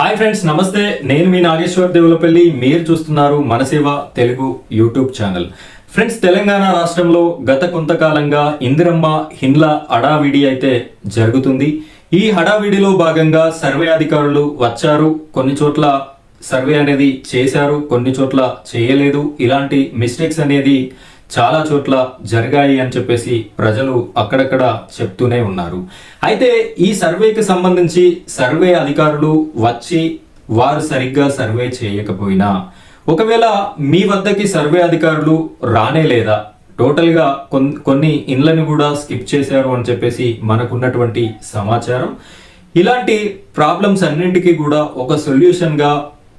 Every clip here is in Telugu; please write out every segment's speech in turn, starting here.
హాయ్ ఫ్రెండ్స్ నమస్తే. నేను మీ నాగేశ్వర్ దేవులపల్లి. మీరు చూస్తున్నారు Manaseva Telugu YouTube channel. Friends Telangana రాష్ట్రంలో గత కొంతకాలంగా ఇందిరమ్మ హిండ్ల హడావిడి అయితే జరుగుతుంది. ఈ హడావిడిలో భాగంగా సర్వే అధికారులు వచ్చారు. కొన్ని చోట్ల సర్వే అనేది చేశారు కొన్ని చోట్ల చేయలేదు. ఇలాంటి మిస్టేక్స్ అనేది చాలా చోట్ల జరిగాయి అని చెప్పేసి ప్రజలు అక్కడక్కడ చెప్తూనే ఉన్నారు. అయితే ఈ సర్వేకి సంబంధించి సర్వే అధికారులు వచ్చి వారు సరిగ్గా సర్వే చేయకపోయినా ఒకవేళ మీ వద్దకి సర్వే అధికారులు రానే లేదా టోటల్గా కొన్ని ఇండ్లను కూడా స్కిప్ చేశారు అని చెప్పేసి మనకున్నటువంటి సమాచారం. ఇలాంటి ప్రాబ్లమ్స్ అన్నింటికీ కూడా ఒక సొల్యూషన్గా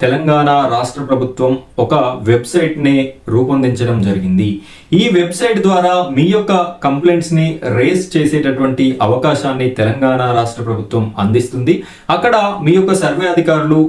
తెలంగాణ రాష్ట్ర ప్రభుత్వం ఒక వెబ్సైట్ని రూపొందించడం జరిగింది. ఈ వెబ్సైట్ ద్వారా మీ యొక్క కంప్లైంట్స్ని రేస్ చేసేటటువంటి అవకాశాన్ని తెలంగాణ రాష్ట్ర ప్రభుత్వం అందిస్తుంది. అక్కడ మీ యొక్క సర్వే అధికారులు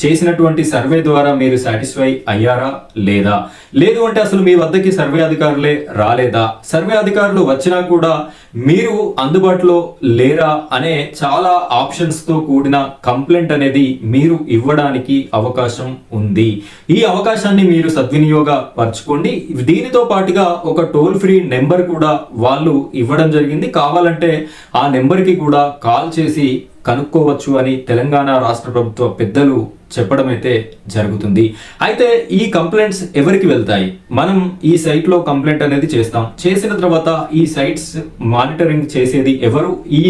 చేసినటువంటి సర్వే ద్వారా మీరు సాటిస్ఫై అయ్యారా లేదా? లేదు అంటే అసలు మీ వద్దకి సర్వే అధికారులే రాలేదా? సర్వే అధికారులు వచ్చినా కూడా మీరు అందుబాటులో లేరా అనే చాలా ఆప్షన్స్తో కూడిన కంప్లైంట్ అనేది మీరు ఇవ్వడానికి అవకాశం ఉంది. ఈ అవకాశాన్ని మీరు సద్వినియోగపరచుకోండి దీనితో పాటుగా ఒక టోల్ ఫ్రీ నెంబర్ కూడా వాళ్ళు ఇవ్వడం జరిగింది. కావాలంటే ఆ నెంబర్కి కూడా కాల్ చేసి కనుక్కోవచ్చు అని తెలంగాణ రాష్ట్ర ప్రభుత్వ పెద్దలు చెప్పడం అయితే జరుగుతుంది. అయితే ఈ కంప్లైంట్స్ ఎవరికి వెళ్తాయి? మనం ఈ సైట్లో కంప్లైంట్ అనేది చేస్తాం. చేసిన తర్వాత ఈ సైట్స్ మా మానిటరింగ్ చేసేది ఎవరు? ఈ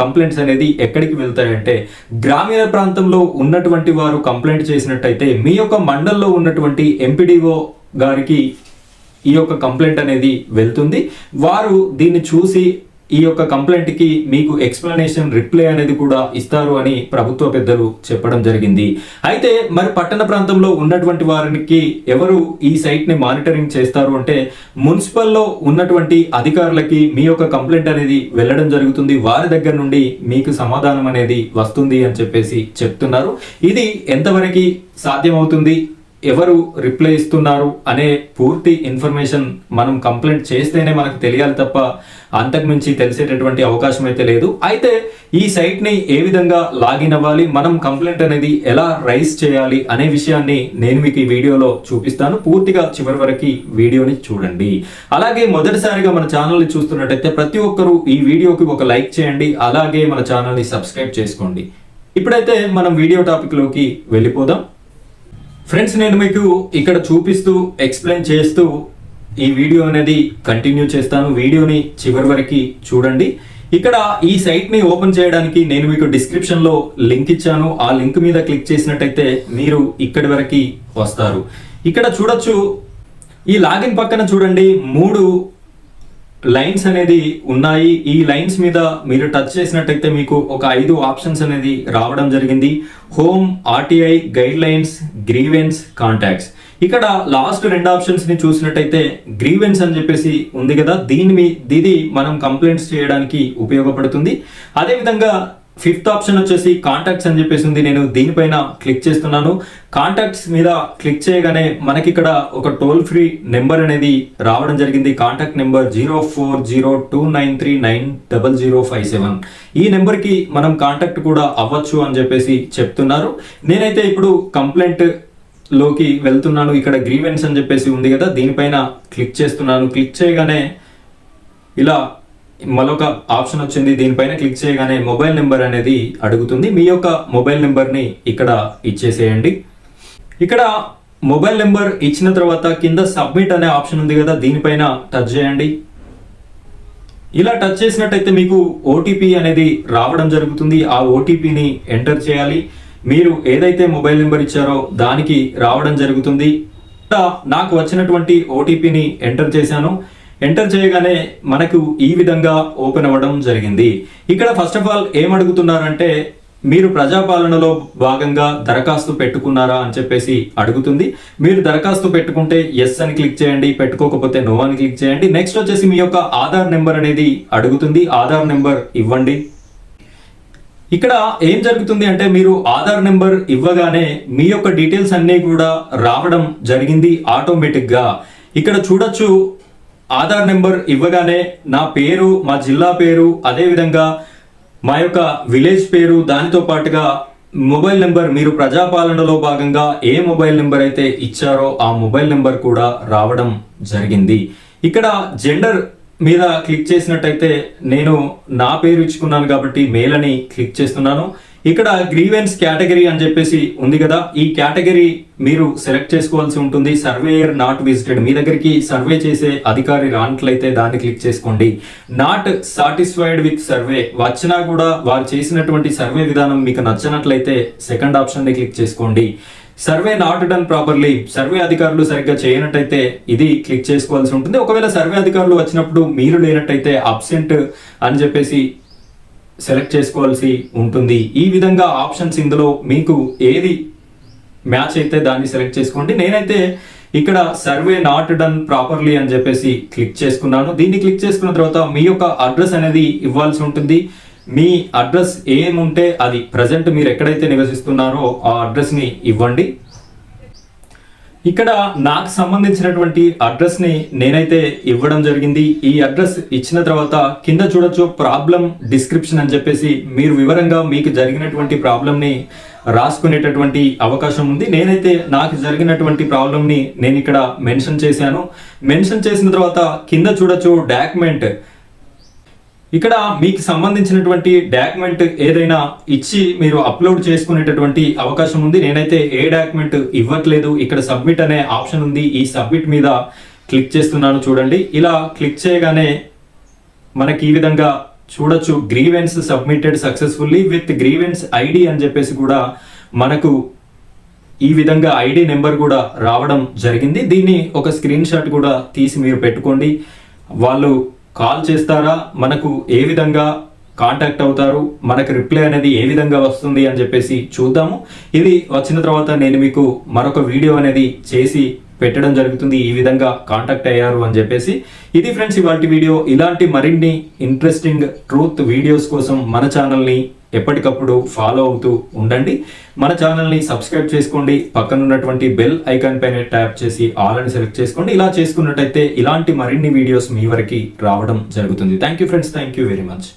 కంప్లైంట్స్ అనేది ఎక్కడికి వెళ్తాయంటే గ్రామీణ ప్రాంతంలో ఉన్నటువంటి వారు కంప్లైంట్ చేసినట్టయితే మీ యొక్క మండల్లో ఉన్నటువంటి ఎంపీడీఓ గారికి ఈ యొక్క కంప్లైంట్ అనేది వెళ్తుంది. వారు దీన్ని చూసి ఈ యొక్క కంప్లైంట్కి మీకు ఎక్స్ప్లెనేషన్ రిప్లై అనేది కూడా ఇస్తారు అని ప్రభుత్వ పెద్దలు చెప్పడం జరిగింది. అయితే మరి పట్టణ ప్రాంతంలో ఉన్నటువంటి వారికి ఎవరు ఈ సైట్ని మానిటరింగ్ చేస్తారు అంటే మున్సిపల్లో ఉన్నటువంటి అధికారులకి మీ యొక్క కంప్లైంట్ అనేది వెళ్ళడం జరుగుతుంది. వారి దగ్గర నుండి మీకు సమాధానం అనేది వస్తుంది అని చెప్పేసి చెప్తున్నారు. ఇది ఎంతవరకు సాధ్యమవుతుంది? ఎవరు రిప్లై ఇస్తున్నారు అనే పూర్తి ఇన్ఫర్మేషన్ మనం కంప్లైంట్ చేస్తేనే మనకు తెలియాలి తప్ప అంతకుమించి తెలిసేటటువంటి అవకాశం అయితే లేదు. అయితే ఈ సైట్ని ఏ విధంగా లాగిన్ అవ్వాలి మనం కంప్లైంట్ అనేది ఎలా రైస్ చేయాలి అనే విషయాన్ని నేను మీకు ఈ వీడియోలో చూపిస్తాను. పూర్తిగా చివరి వరకు వీడియోని చూడండి. అలాగే మొదటిసారిగా మన ఛానల్ని చూస్తున్నట్టయితే ప్రతి ఒక్కరూ ఈ వీడియోకి ఒక లైక్ చేయండి అలాగే మన ఛానల్ని సబ్స్క్రైబ్ చేసుకోండి. ఇప్పుడైతే మనం వీడియో టాపిక్లోకి వెళ్ళిపోదాం. ఫ్రెండ్స్ నేను మీకు ఇక్కడ చూపిస్తూ ఎక్స్ప్లెయిన్ చేస్తూ ఈ వీడియో అనేది కంటిన్యూ చేస్తాను. వీడియోని చివరి వరకు చూడండి. ఇక్కడ ఈ సైట్ని ఓపెన్ చేయడానికి నేను మీకు డిస్క్రిప్షన్లో లింక్ ఇచ్చాను. ఆ లింక్ మీద క్లిక్ చేసినట్టయితే మీరు ఇక్కడి వరకు వస్తారు. ఇక్కడ చూడొచ్చు ఈ లాగిన్ పక్కన చూడండి. మూడు లైన్స్ అనేది ఉన్నాయి. ఈ లైన్స్ మీద మీరు టచ్ చేసినట్టయితే మీకు ఒక ఐదు ఆప్షన్స్ అనేది రావడం జరిగింది. Home RTI guidelines grievance contacts ఇక్కడ లాస్ట్ రెండు ఆప్షన్స్ని చూసినట్టయితే గ్రీవెన్స్ అని చెప్పేసి ఉంది కదా. దీని మీ దీది మనం కంప్లైంట్స్ చేయడానికి ఉపయోగపడుతుంది. అదేవిధంగా ఫిఫ్త్ ఆప్షన్ వచ్చేసి కాంటాక్ట్స్ అని చెప్పేసి ఉంది. నేను దీనిపైన క్లిక్ చేస్తున్నాను. కాంటాక్ట్స్ మీద క్లిక్ చేయగానే మనకి ఇక్కడ ఒక టోల్ ఫ్రీ నెంబర్ అనేది రావడం జరిగింది. Contact number zero four zero two nine three nine double zero five seven ఈ నెంబర్కి మనం కాంటాక్ట్ కూడా అవ్వచ్చు అని చెప్పేసి చెప్తున్నారు. నేనైతే ఇప్పుడు కంప్లైంట్లోకి వెళ్తున్నాను. ఇక్కడ గ్రీవెన్స్ అని చెప్పేసి ఉంది కదా దీనిపైన క్లిక్ చేస్తున్నాను. క్లిక్ చేయగానే ఇలా మరొక ఆప్షన్ వచ్చింది. దీనిపైన క్లిక్ చేయగానే మొబైల్ నెంబర్ అనేది అడుగుతుంది. మీ యొక్క మొబైల్ నెంబర్ని ఇక్కడ ఇచ్చేసేయండి. ఇక్కడ మొబైల్ నెంబర్ ఇచ్చిన తర్వాత కింద సబ్మిట్ అనే ఆప్షన్ ఉంది కదా దీనిపైన టచ్ చేయండి. ఇలా టచ్ చేసినట్టయితే మీకు ఓటీపీ అనేది రావడం జరుగుతుంది. ఆ ఓటీపీని ఎంటర్ చేయాలి. మీరు ఏదైతే మొబైల్ నెంబర్ ఇచ్చారో దానికి రావడం జరుగుతుంది. నాకు వచ్చినటువంటి ఓటీపీని ఎంటర్ చేశాను. ఎంటర్ చేయగానే మనకు ఈ విధంగా ఓపెన్ అవ్వడం జరిగింది. ఇక్కడ ఫస్ట్ ఆఫ్ ఆల్ ఏం అడుగుతున్నారంటే మీరు ప్రజాపాలనలో భాగంగా దరఖాస్తు పెట్టుకున్నారా అని చెప్పేసి అడుగుతుంది. మీరు దరఖాస్తు పెట్టుకుంటే ఎస్ అని క్లిక్ చేయండి పెట్టుకోకపోతే నో అని క్లిక్ చేయండి. నెక్స్ట్ వచ్చేసి మీ యొక్క ఆధార్ నెంబర్ అనేది అడుగుతుంది. ఆధార్ నెంబర్ ఇవ్వండి. ఇక్కడ ఏం జరుగుతుంది అంటే మీరు ఆధార్ నెంబర్ ఇవ్వగానే మీ యొక్క డీటెయిల్స్ అన్నీ కూడా రావడం జరిగింది ఆటోమేటిక్గా ఇక్కడ చూడొచ్చు ఆధార్ నెంబర్ ఇవ్వగానే నా పేరు మా జిల్లా పేరు అదే విధంగా మా యొక్క విలేజ్ పేరు దానితో పాటుగా మొబైల్ నెంబర్ మీరు ప్రజాపాలనలో భాగంగా ఏ మొబైల్ నెంబర్ అయితే ఇచ్చారో ఆ మొబైల్ నెంబర్ కూడా రావడం జరిగింది. ఇక్కడ జెండర్ మీద క్లిక్ చేసినట్టయితే నేను నా పేరు ఇచ్చుకున్నాను కాబట్టి మేల్ అని క్లిక్ చేస్తున్నాను. ఇక్కడ గ్రీవెన్స్ కేటగిరీ అని చెప్పేసి ఉంది కదా. ఈ కేటగిరీ మీరు సెలెక్ట్ చేసుకోవాల్సి ఉంటుంది. సర్వేయర్ నాట్ విజిటెడ్ మీ దగ్గరికి సర్వే చేసే అధికారి రానట్లయితే దాన్ని క్లిక్ చేసుకోండి. నాట్ సాటిస్ఫైడ్ విత్ సర్వే వచ్చినా కూడా వారు చేసినటువంటి సర్వే విధానం మీకు నచ్చనట్లయితే సెకండ్ ఆప్షన్ని క్లిక్ చేసుకోండి. Survey not done properly survey అధికారులు సరిగ్గా చేయనట్టయితే ఇది క్లిక్ చేసుకోవాల్సి ఉంటుంది. ఒకవేళ సర్వే అధికారులు వచ్చినప్పుడు మీరు లేనట్టయితే అబ్సెంట్ అని చెప్పేసి సెలెక్ట్ చేసుకోవాల్సి ఉంటుంది. ఈ విధంగా ఆప్షన్స్ ఇందులో మీకు ఏది మ్యాచ్ అయితే దాన్ని సెలెక్ట్ చేసుకోండి. నేనైతే ఇక్కడ సర్వే నాట్ డన్ ప్రాపర్లీ అని చెప్పేసి క్లిక్ చేసుకున్నాను. దీన్ని క్లిక్ చేసుకున్న తర్వాత మీ యొక్క అడ్రస్ అనేది ఇవ్వాల్సి ఉంటుంది. మీ అడ్రస్ ఏముంటే అది ప్రజెంట్ మీరు ఎక్కడైతే నివసిస్తున్నారో ఆ అడ్రస్ని ఇవ్వండి. ఇక్కడ నాకు సంబంధించినటువంటి అడ్రస్ని నేనైతే ఇవ్వడం జరిగింది. ఈ అడ్రస్ ఇచ్చిన తర్వాత కింద చూడొచ్చు ప్రాబ్లం డిస్క్రిప్షన్ అని చెప్పేసి మీరు వివరంగా మీకు జరిగినటువంటి ప్రాబ్లం ని రాసుకునేటటువంటి అవకాశం ఉంది. నేనైతే నాకు జరిగినటువంటి ప్రాబ్లంని నేను ఇక్కడ మెన్షన్ చేశాను. మెన్షన్ చేసిన తర్వాత కింద చూడొచ్చు డాక్యుమెంట్ ఇక్కడ మీకు సంబంధించినటువంటి డాక్యుమెంట్ ఏదైనా ఇచ్చి మీరు అప్లోడ్ చేసుకునేటటువంటి అవకాశం ఉంది. నేనైతే ఏ డాక్యుమెంట్ ఇవ్వట్లేదు. ఇక్కడ సబ్మిట్ అనే ఆప్షన్ ఉంది. ఈ సబ్మిట్ మీద క్లిక్ చేస్తున్నాను చూడండి. ఇలా క్లిక్ చేయగానే మనకి ఈ విధంగా చూడొచ్చు. Grievance submitted successfully with grievance ID అని చెప్పేసి కూడా మనకు ఈ విధంగా ఐడి నెంబర్ కూడా రావడం జరిగింది. దీన్ని ఒక స్క్రీన్ షాట్ కూడా తీసి మీరు పెట్టుకోండి. వాళ్ళు కాల్ చేస్తారా? మనకు ఏ విధంగా కాంటాక్ట్ అవుతారు? మనకు రిప్లై అనేది ఏ విధంగా వస్తుంది అని చెప్పేసి చూద్దాము. ఇది వచ్చిన తర్వాత నేను మీకు మరొక వీడియో అనేది చేసి పెట్టడం జరుగుతుంది. ఈ విధంగా కాంటాక్ట్ అయ్యారు అని చెప్పేసి. ఇది ఫ్రెండ్స్ ఇవాటి వీడియో. ఇలాంటి మరిన్ని ఇంట్రెస్టింగ్ ట్రూత్ వీడియోస్ కోసం మన ఛానల్ని ఎప్పటికప్పుడు ఫాలో అవుతూ ఉండండి. మన ఛానల్ని సబ్స్క్రైబ్ చేసుకోండి. పక్కన ఉన్నటువంటి బెల్ ఐకాన్ పైన ట్యాప్ చేసి ఆల్ అని సెలెక్ట్ చేసుకోండి. ఇలా చేసుకున్నట్టయితే ఇలాంటి మరిన్ని వీడియోస్ మీ వరకు రావడం జరుగుతుంది. Thank you friends thank you very much